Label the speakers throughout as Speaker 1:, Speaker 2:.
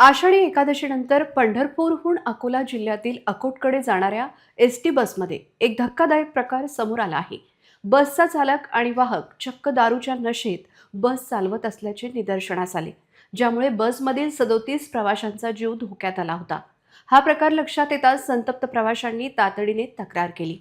Speaker 1: आषाढी एकादशीनंतर पंढरपूरहून अकोला जिल्ह्यातील अकोटकडे जाणाऱ्या S T बसमध्ये एक धक्कादायक प्रकार समोर आला आहे. बसचा चालक आणि वाहक चक्क दारूच्या नशेत बस चालवत असल्याचे निदर्शनास आले ज्यामुळे बसमधील सदोतीस प्रवाशांचा जीव धोक्यात आला होता. हा प्रकार लक्षात येताच संतप्त प्रवाशांनी तातडीने तक्रार केली.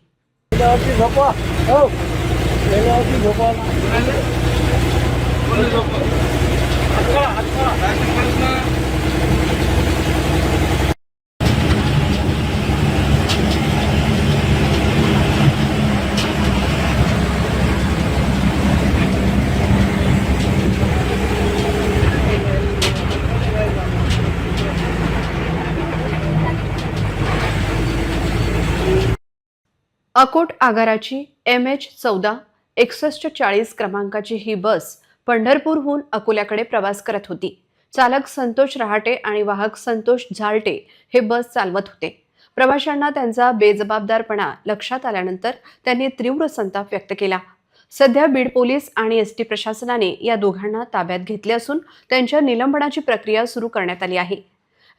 Speaker 1: अकोट आगाराची एम एच चौदा एकसष्ट चाळीस क्रमांकाची ही बस पंढरपूरहून अकोल्याकडे प्रवास करत होती. चालक संतोष रहाटे आणि वाहक संतोष झालटे हे बस चालवत होते. प्रवाशांना त्यांचा बेजबाबदारपणा लक्षात आल्यानंतर त्यांनी तीव्र संताप व्यक्त केला. सध्या बीड पोलीस आणि एस टी प्रशासनाने या दोघांना ताब्यात घेतले असून त्यांच्या निलंबनाची प्रक्रिया सुरू करण्यात आली आहे.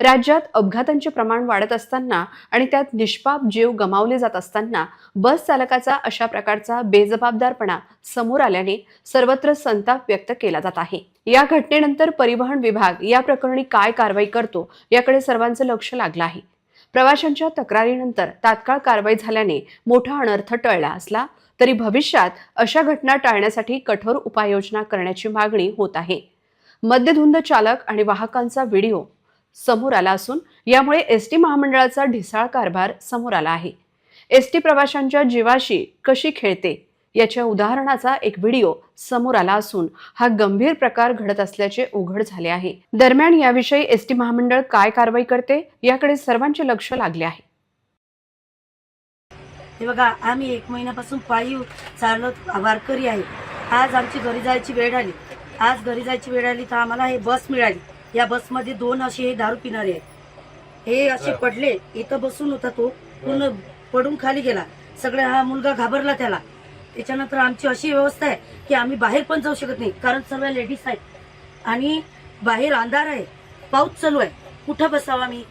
Speaker 1: राज्यात अपघातांचे प्रमाण वाढत असताना आणि त्यात निष्पाप जीव गमावले जात असताना बस चालकाचा अशा प्रकारचा बेजबाबदारपणा समोर आल्याने सर्वत्र संताप व्यक्त केला जात आहे. या घटनेनंतर परिवहन विभाग या प्रकरणी काय कारवाई करतो याकडे सर्वांचं लक्ष लागलं आहे. प्रवाशांच्या तक्रारीनंतर तात्काळ कारवाई झाल्याने मोठा अनर्थ टळला असला तरी भविष्यात अशा घटना टाळण्यासाठी कठोर उपाययोजना करण्याची मागणी होत आहे. मद्यधुंद चालक आणि वाहकांचा व्हिडिओ समोर आला असून यामुळे एस टी महामंडळाचा ढिसाळ कारभार समोर आला आहे. एस टी प्रवाशांच्या जीवाशी कशी खेळते याच्या उदाहरणाचा एक व्हिडिओ समोर आला असून हा गंभीर प्रकार घडत असल्याचे उघड झाले आहे. दरम्यान याविषयी एस टी महामंडळ काय कारवाई करते याकडे सर्वांचे लक्ष लागले आहे.
Speaker 2: हे बघा आम्ही एक महिन्यापासून पायी चालत वारकरी आहे. आज आमची घरी जायची वेळ आली. आज घरी जायची वेळ आली तर आम्हाला हे बस मिळाली. या बसमध्ये दोन असे हे दारू पिणारे आहेत. हे असे पडले इथं बसून होता तो पूर्ण पडून खाली गेला. सगळा हा मुलगा घाबरला त्याला. त्याच्यानंतर आमची अशी व्यवस्था आहे की आम्ही बाहेर पण जाऊ शकत नाही कारण सर्व लेडीज आहेत. आणि बाहेर अंधार आहे पाऊस चालू आहे. कुठं बसावं आम्ही?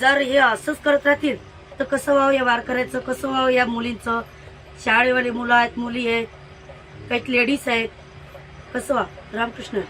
Speaker 2: जर हे असंच करत राहतील तर कसं व्हावं या वारकऱ्याचं कसं व्हावं या मुलींचं? शाळेवाले मुलं आहेत मुली आहेत काही लेडीज आहेत. कसं व्हा रामकृष्ण.